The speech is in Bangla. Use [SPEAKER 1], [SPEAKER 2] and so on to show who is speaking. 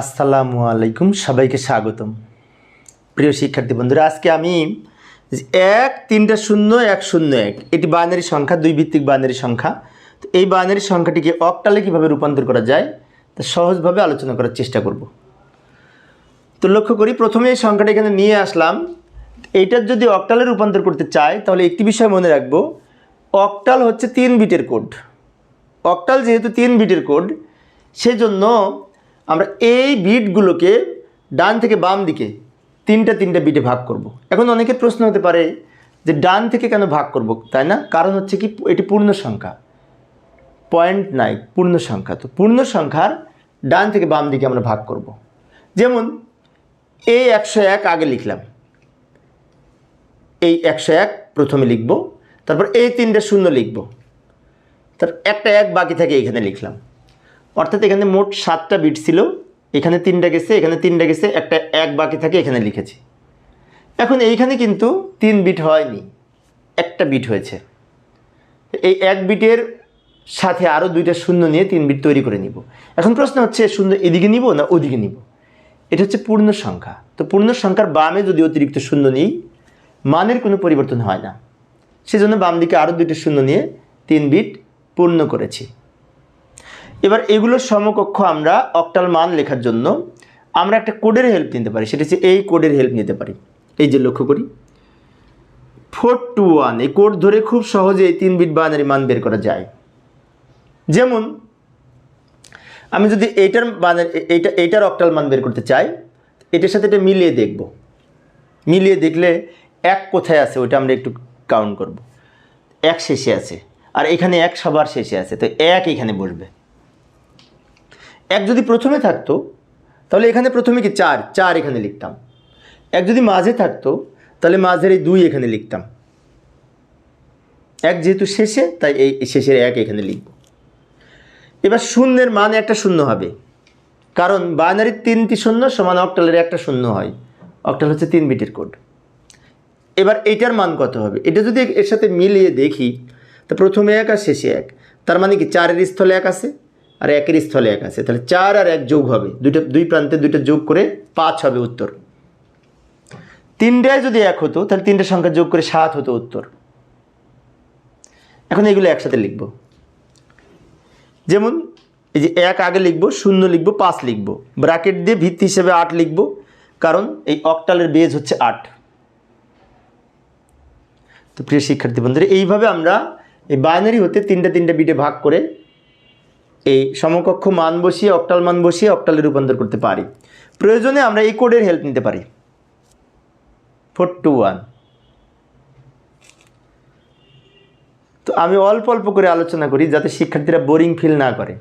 [SPEAKER 1] আসসালামু আলাইকুম, সবাইকে স্বাগতম। প্রিয় শিক্ষার্থী বন্ধুরা, আজকে আমি এক, তিনটা শূন্য, এক শূন্য এক, এটি বাইনারি সংখ্যা, দুই ভিত্তিক বাইনারি সংখ্যা। তো এই বাইনারি সংখ্যাটিকে অকটালে কীভাবে রূপান্তর করা যায়, তা সহজভাবে আলোচনা করার চেষ্টা করব। তো লক্ষ্য করি, প্রথমে এই সংখ্যাটা এখানে নিয়ে আসলাম। এইটার যদি অকটালে রূপান্তর করতে চাই, তাহলে একটি বিষয় মনে রাখব। অকটাল হচ্ছে তিন বিটের কোড। অকটাল যেহেতু তিন বিটের কোড, সেজন্য আমরা এই বিটগুলোকে ডান থেকে বাম দিকে তিনটা তিনটা বিটে ভাগ করব। এখন অনেকের প্রশ্ন হতে পারে যে ডান থেকে কেন ভাগ করব, তাই না? কারণ হচ্ছে কি, এটি পূর্ণ সংখ্যা। পয়েন্ট নাই, পূর্ণ সংখ্যা। তো পূর্ণ সংখ্যার ডান থেকে বাম দিকে আমরা ভাগ করব। যেমন এই একশো এক আগে লিখলাম। এই একশো এক প্রথমে লিখব, তারপর এই তিনটা শূন্য লিখব। তার একটা এক বাকি থাকে এখানে লিখলাম। অর্থাৎ এখানে মোট সাতটা বিট ছিল। এখানে তিনটা গেছে, এখানে তিনটা গেছে, একটা এক বাকি থাকে, এখানে লিখেছি। এখন এইখানে কিন্তু তিন বিট হয়নি, একটা বিট হয়েছে। এই এক বিটের সাথে আরও দুইটা শূন্য নিয়ে তিন বিট তৈরি করে নিব। এখন প্রশ্ন হচ্ছে, শূন্য এদিকে নিব না ওদিকে নিব? এটা হচ্ছে পূর্ণ সংখ্যা। তো পূর্ণ সংখ্যার বামে যদি অতিরিক্ত শূন্য নিই, মানের কোনো পরিবর্তন হয় না। সেজন্য বাম দিকে আরও দুইটা শূন্য নিয়ে তিন বিট পূর্ণ করেছি। এবার এগুলোর সমকক্ষ আমরা অক্টাল মান লেখার জন্য আমরা একটা কোডের হেল্প নিতে পারি, সেটা হচ্ছে এই কোডের হেল্প নিতে পারি। এই যে লক্ষ্য করি। ফোর টু ওয়ান এই কোড ধরে খুব সহজে এই তিন বিট বাইনারি মান বের করা যায়। যেমন, আমি যদি এইটার বানার এইটা, এইটার অক্টাল মান বের করতে চাই, এটার সাথে এটা মিলিয়ে দেখব। মিলিয়ে দেখলে এক কোথায় আছে, ওইটা আমরা একটু কাউন্ট করব। এক শেষে আছে, আর এখানে এক সবার শেষে আছে, তো এক এখানে বসবে। এক যদি প্রথমে থাকতো, তাহলে এখানে প্রথমে কি চার? চার এখানে লিখতাম। এক যদি মাঝে থাকতো, তাহলে মাঝের এই দুই এখানে লিখতাম। এক যেহেতু শেষে, তাই এই শেষের এক এখানে লিখব। এবার শূন্যের মান একটা শূন্য হবে। কারণ বাইনারির তিনটি শূন্য সমান অক্টালের একটা শূন্য হয়। অক্টাল হচ্ছে তিন বিটের কোড। এবার এইটার মান কত হবে? এটা যদি এর সাথে মিলিয়ে দেখি, তা প্রথমে এক আর শেষে এক। তার মানে কি চারের স্থলে এক আছে? আর একের স্থলে এক আছে। তাহলে চার আর এক যোগ হবে। দুইটা, দুই প্রান্তে দুইটা যোগ করে পাঁচ হবে উত্তর। তিনটায় যদি এক হতো, তাহলে তিনটে সংখ্যা যোগ করে সাত হতো উত্তর। এখন এগুলো একসাথে লিখব। যেমন এই যে এক আগে লিখব, শূন্য লিখব, পাঁচ লিখব। ব্র্যাকেট দিয়ে ভিত্তি হিসেবে আট লিখব, কারণ এই অকটালের বেজ হচ্ছে আট। তো প্রিয় শিক্ষার্থী বন্ধুরা, এইভাবে আমরা এই বাইনারি হতে তিনটা তিনটা বিটে ভাগ করে এই সমকক্ষ মান বসিয়ে, অক্টাল মান বসিয়ে অক্টালে রূপান্তর করতে পারি। প্রয়োজনে আমরা এই কোডের হেল্প নিতে পারি। ফোর টু ওয়ান তো আমি অল্প অল্প করে আলোচনা করি যাতে শিক্ষার্থীরা বোরিং ফিল না করে।